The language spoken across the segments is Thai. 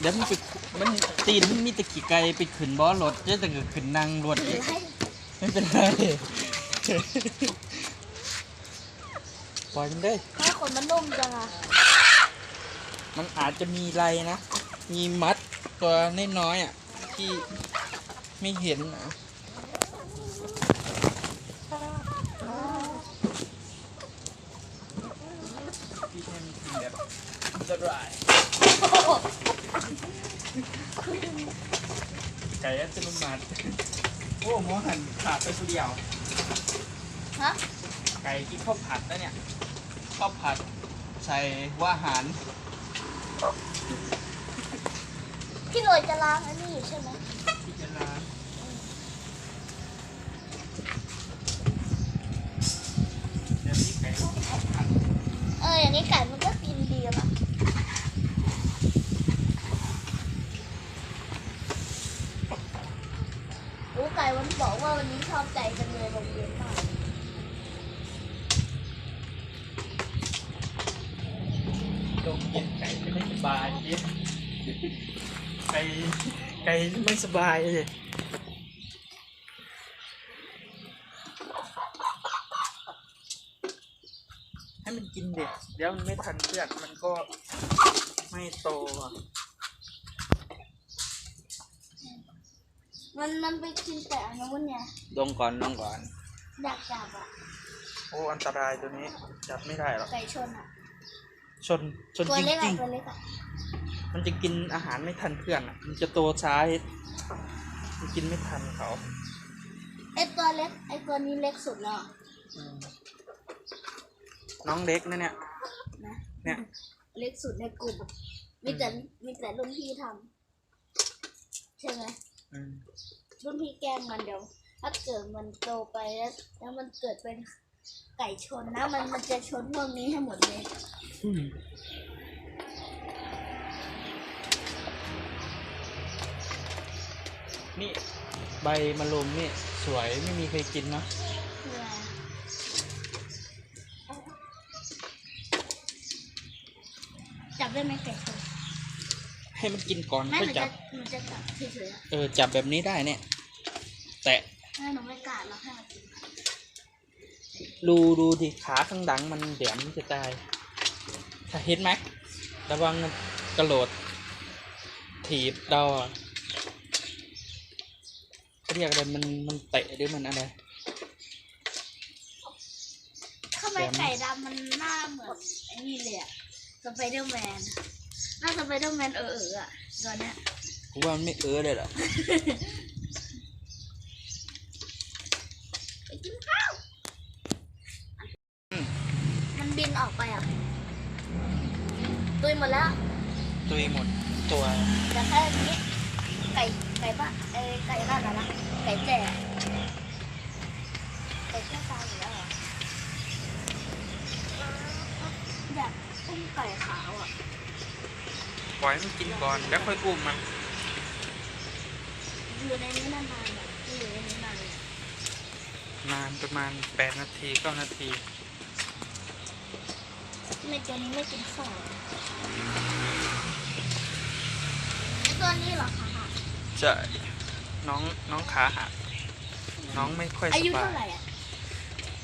เดี๋ยวมันไปมันตีนมันมีแตะขี่ไก่ไปขึ้นบ่อรถจะแต่ก็ขึ้นนั่งรถไล่ไม่เป็นไรปล่อยมันได้แม่ขนมันนุ่มจังอะมันอาจจะมีไรนะ มีมัดตัวน้อยๆอะ ที่ไม่เห็นนะพี่ให้มันกินแบบสบายไก่อัตโนมัติโอ้หมอหันขาดไปคนเดียว ฮะไก่ที่ข้าวผัดนะเนี่ยข้าวผัดใส่ว่าอาหารพี่หน่วยจะล้างอันนี้อยู่ใช่ไหม ที่จะล้างเดี๋ยวนี้ไก่ข้าวผัด เอออย่างนี้ไก่มันก็กินดีละรู้ไก่ วันบอกว่าวันนี้ชอบใจจังเลยโรงเรียนมากตรงเย็นไก่ไม่สบายไก่ไก่ไม่สบายเลยให้มันกินเด็กเดี๋ยวมันไม่ทันเพื่อนมันก็ไม่โตอะ มันมันไปกินแต่อันนู้นไงลงก่อนลงก่อนอยากจับอะ โอ้อันตรายตัวนี้ จับไม่ได้หรอกไก่ชนอะ ชนชนตัวจเล็กริอะงตัวเล็กอะๆมันจะกินอาหารไม่ทันเพื่อนอะมันจะโตช้ามันกินไม่ทันเขาไอตัวเล็กไอตัวนี้เล็กสุดแล้วอะอืมน้องเล็กนะเนี่ย นะ เนี่ย เล็กสุดในกลุ่มมีแต่มีแต่รุ่นพี่ทำใช่ไหมอืม รุ่นพี่แกล้งมันเดี๋ยว ถ้าเกิดมันโตไปแล้ว แล้วมันเกิดเป็นไก่ชนนะ มันมันจะชนพวกนี้ให้หมดเลย นี่ใบมะรุมนี่สวยไม่มีใครกินเนาะคืออะไรจับได้ไหมไก่ชน ให้มันกินก่อนแม่หค่อยนูจัจะบหนูจะจับเฉยๆอะเออจับแบบนี้ได้เนี่ย แตะแม่หนูไม่กล้าเราให้มันกินดูดูดิขาข้างหลังมันแหลมจะตาย ถ้าเห็นไหมระวังมันกระโหลดถีบดอเขาเรียกอะไรมันมันเตะหรือมันอะไร ทำไมไก่ดำมันหน้าเหมือนไอ้นี่เลยอะสไปเดอร์แมนห น้าสไปเดอร์แมนเออเอออะตัวเนี้ยกูว่ามันไม่เออเลยเหรอไปกินข้าว มันบินออกไปอะ ตุยหมดแล้วตุยหมดตัวแต่แค่นี้ ไก่ไก่บ้านไอ้ไก่บ้านอะไรนะไก่แจ่ไก่แค่ตายอยู่แล้วเหรออยากอุ้มไก่ขาวอะ ปล่อยให้มันกินก่อนแล้วค่อยอุ้มมัน อยู่ในนี้นานๆอะอยู่ในนี้นานเลยนานประมาณแปดนาทีเก้านาทีไม่ตัวนี้ไม่กินข้าวไอ้ตัวนี้เหรอคะใช่น้องน้องขาหักน้องไม่ค่อยอาสยุบาเท่ายไหร่อะ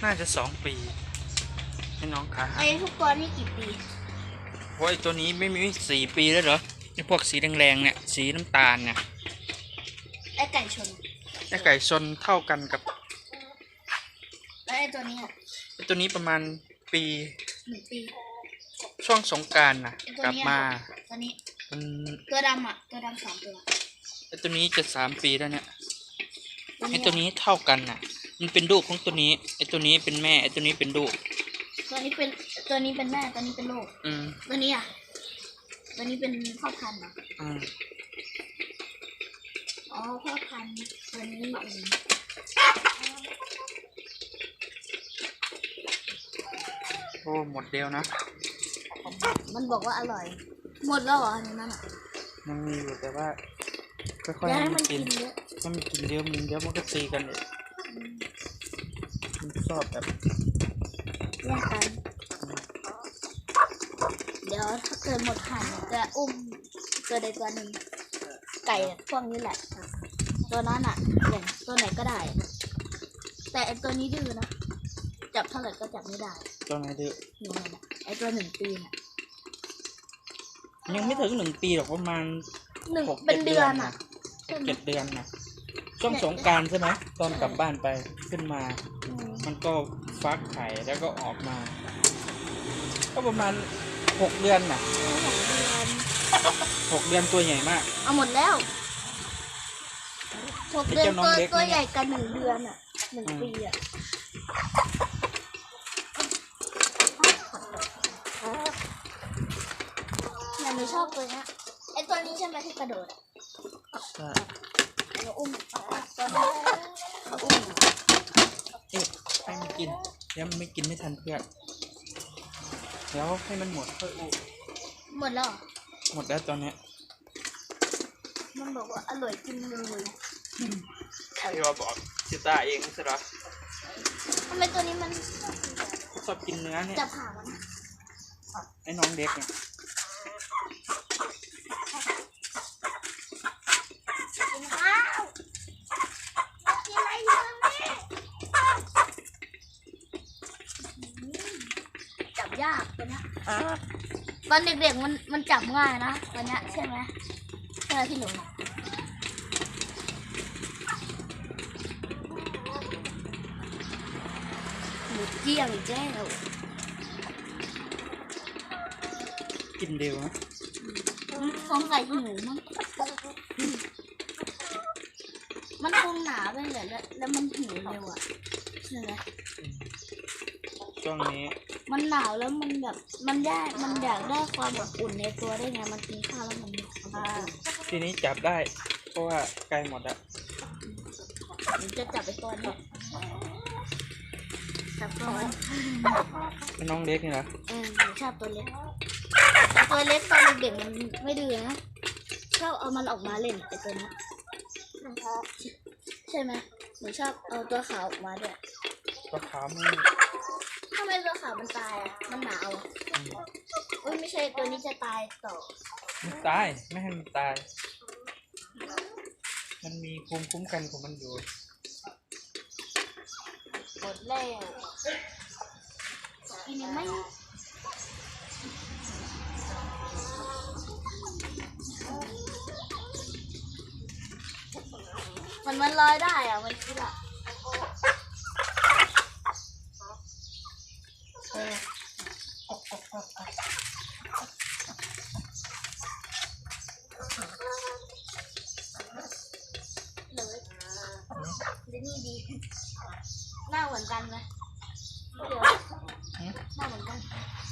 น่าจะสองปี ให้น้องขาหักไอ้ทุกตัวนี่กี่ปี เพราะไอ้ตัวนี้ไม่มีสี่ปีแล้วเหรอไอ้พวกสีแดงๆเนี่ย สีน้ำตาลเนี่ยไอ้ไก่ชนไอ้ไก่ชนเท่ากันกับแล้วไอ้ตัวนี้อะไอ้ตัวนี้ประมาณปีหนึ่งปีช่วงสงกรารนะไอ้ตัวกลับเนี้ยมาตัวนี้มันตัวดำอะตัวดำสองตัวไอ้ตัวนี้จะสามปีแล้วเนี่ยตัวไอ้นี้ตัวนี้เท่ากันน่ะ มันเป็นลูกของตัวนี้ ไอ้ตัวนี้เป็นแม่ ไอ้ตัวนี้เป็นลูก ตัวนี้เป็นตัวนี้เป็นแม่ตัวนี้เป็นลูกอืมตัวนี้อะตัวนี้เป็นพ่อพันธุ์เหรออืมอ๋อพ่อพันธุ์ตัวนี้เองโอ้หมดเดียวนะ มันบอกว่าอร่อย หมดแล้วเหรออันนี้นั่นอะยังมีอยู่แต่ว่าค่อยอๆย่าให้ให้มัมันนกิกินนเยอะถ้ามันกินเยอะมันเดี๋ยวมันก็ตีกันอีกมันชอบแบบ แย่งกัน เดี๋ยวถ้าเกิดหมดหันจะอุ้มตัวใดตัวหนึ่งไก่พวกนี้แหละตัวนั้นอะอย่างตัวไหนก็ได้ แต่ไอตัวนี้ดื้อนะจับเท่าไหร่ก็จับไม่ได้ตัวไหนดื้อหนูเห็นอะไอตัวหนึ่งปีน่ะยังไม่ถึงหนึ่งปีหรอกประมาณหนึ่งหกเป็นจ็ดเดือนอะหกเจ็ดเดือนนะช่วงสงกรารใช่ไหมตอนกลับบ้านไปขึ้นมาอืมมันก็ ฟักไข่แล้วก็ออกมา ก็ประมาณหกเดือนน่ะหกเดือนหกเดือนตัวใหญ่มาก เอาหมดแล้วหกเดือนไอ้เจ้าน้องตัวเล็กตัวเนี่ยใหญ่กันหนึ่งเดือนอะหนึ่งอืมปีอะเนี่ยหนูชอบตัวเนี้ยไอตัวนี้ใช่ไหมที่กระโดดอะใช่หนูอุ้มตัวนี้หนูอุ้มเอ๊ะ ให้มันกินยังไม่กินไม่ทันเพื่อนแล้วให้มันหมดค่อยอุหมดแล้วเหรอหมดแล้วตอนเนี้ยมันบอกว่าอร่อยกินเลยใครว่าบอกสิตาเองใช่หรอทำไมตัวนี้มันชอบกินเนื้อเนี่ยจะผ่ามันนะไอ้น้องเด็กเนี่ย กินข้าวกินอะไรอยู่นี่อืมจับยาก ตัวเนี้ยตอนเด็กๆมันมันจับง่ายนะตัวเนี้ยใช่ไหมใช่ไหมพี่หนูหมูเกี้ยงแจ้วกินเร็วนะสงสัยหิวมั้งมันคงหนาไปเลยแล้วแล้วมันหิวเร็วอะใช่ไหมช่วงนี้ มันหนาวแล้วมันแบบมันได้มันอยากได้ความอบอุ่นในตัวได้ไงมันกินข้าวแล้วมันอ่าทีนี้จับได้ เพราะว่าใกล้หมดแล้วหนูจะจับไปตัวนี้จับตัวมันไอ้น้องเด็กนี่เหรอเออหนูชอบตัวเล็กแต่ตัวเล็กตอนเด็กๆมันไม่ดื้อนะชอบเอามันออกมาเล่นไอตัวนี้ใช่ไหมหนูชอบเอาตัวขาวออกมาด้วยตัวขาวไม่ ทำไมตัวขาวมันตายอะ มันหนาวอะอุ้ยไม่ใช่ตัวนี้จะตายต่อไม่ตายไม่ให้มันตาย มันมีภูมิคุ้มกันของมันอยู่ หมดแล้วกินยังไม่มันมันลอยได้อะมันคิดอะเออเลยดีนี่ดี หน้าเหมือนกันไหมเดี๋ยวหน้าเหมือนกัน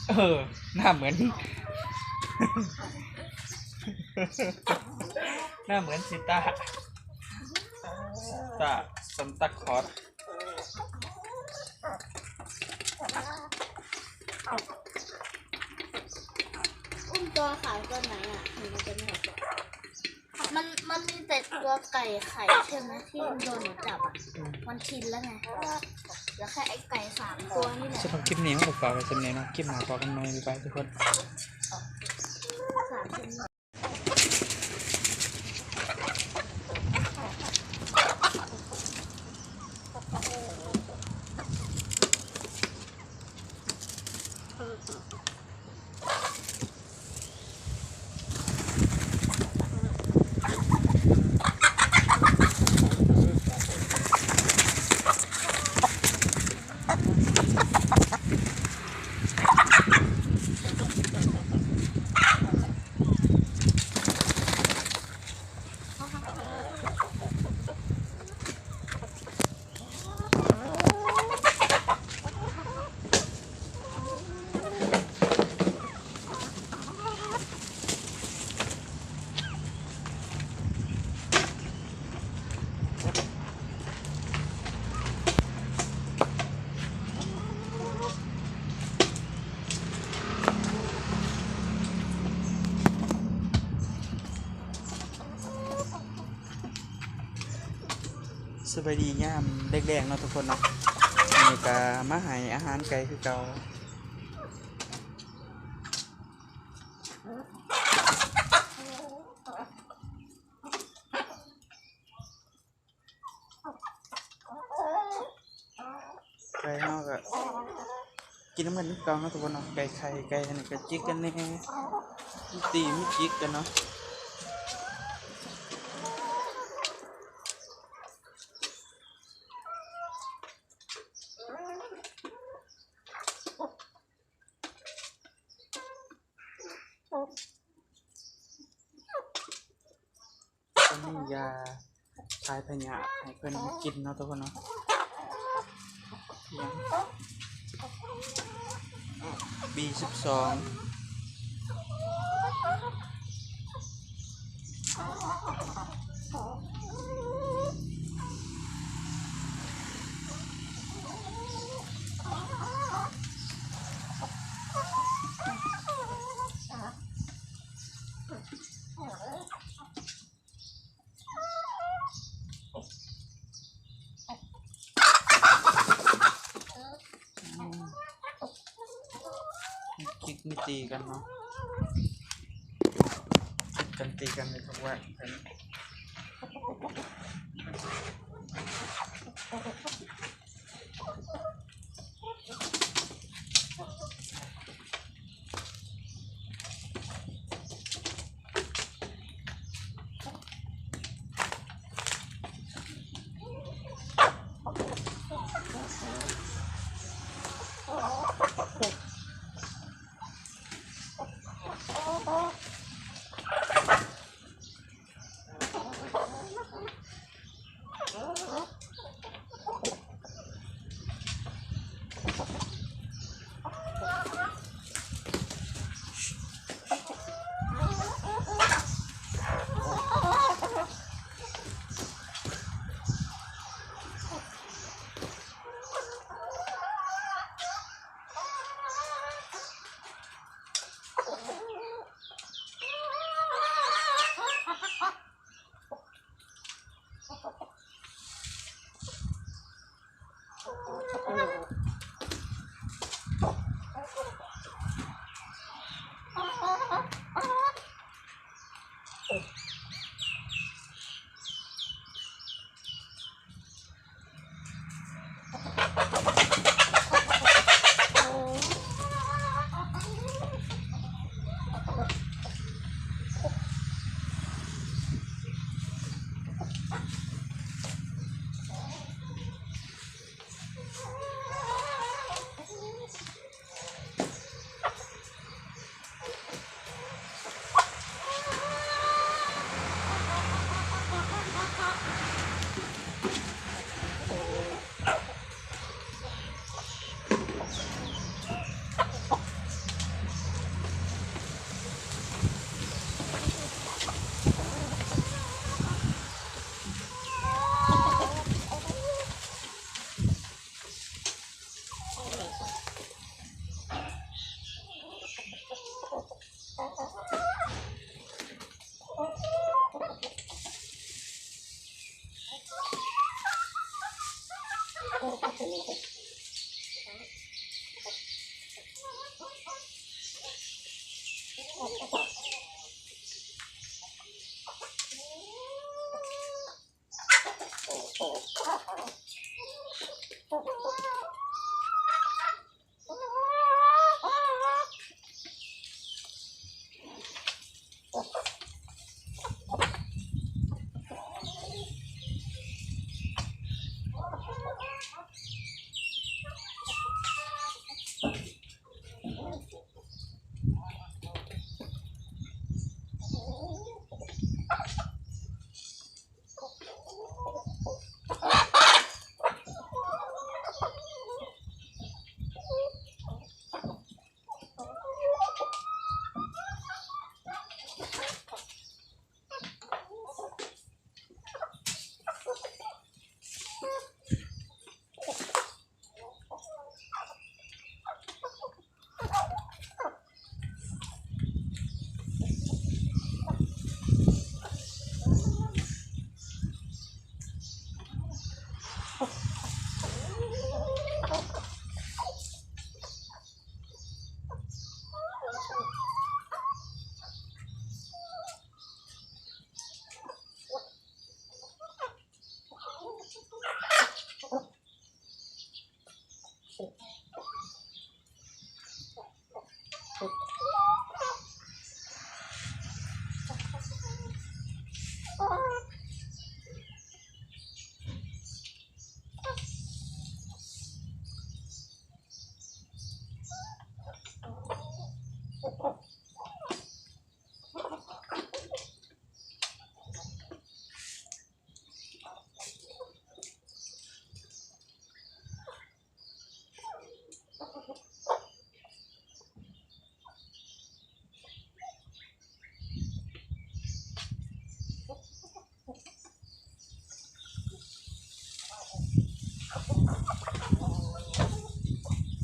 เออหน้าเหมือน หน้าเหมือนซิต้าตาซันตาคลอสอุ้มตัวขาวตัวไหนอะหนูจะไม่รู้มันมันมีแต่ตัวไก่ไข่ใช่ไหมที่โดนหนูจับอะ มันชินแล้วไง ล้วแค่ไอ้ไก่สามตัวนี่แหละสำหรับคลิปนี้ผมฝากไว้สำเนียงนะคลิปหน้าพอกันใหม่บ๊ายบายทุกคน สามชิ้น บายดีงามแดงๆเนาะทุกคนเนาะนี่ก็มาให้อาหารไก่คือเก่าไก่เฮาก็กินน้ำมันนิดเก่าเนาะทุกคนเนาะไก่ไข่ไก่อันนี้ก็จิกกันแน่มีตีมีจิกกันเนาะ มียาคลายพยาให้เพิ่นกินเนาะทุกคนเนาะบีสิบสองคิกไม่ ตีกันเนาะกันตีกันเลยทุกวันเพิ่น Oh, oh, oh.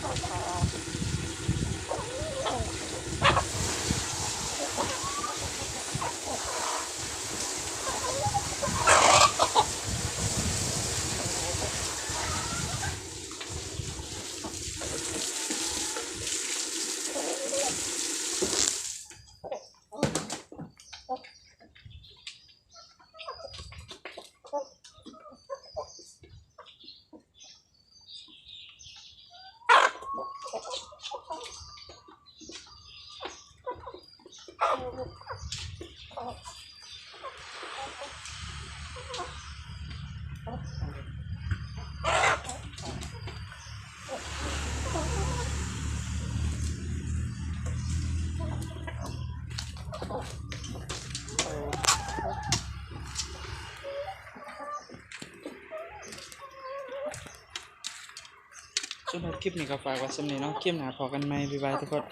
好惨啊。 สำหรับคลิปนี้ก็ฝากไว้สำหรับน้องคลิปหนาพอกันไหมบ๊ายบายทุกคน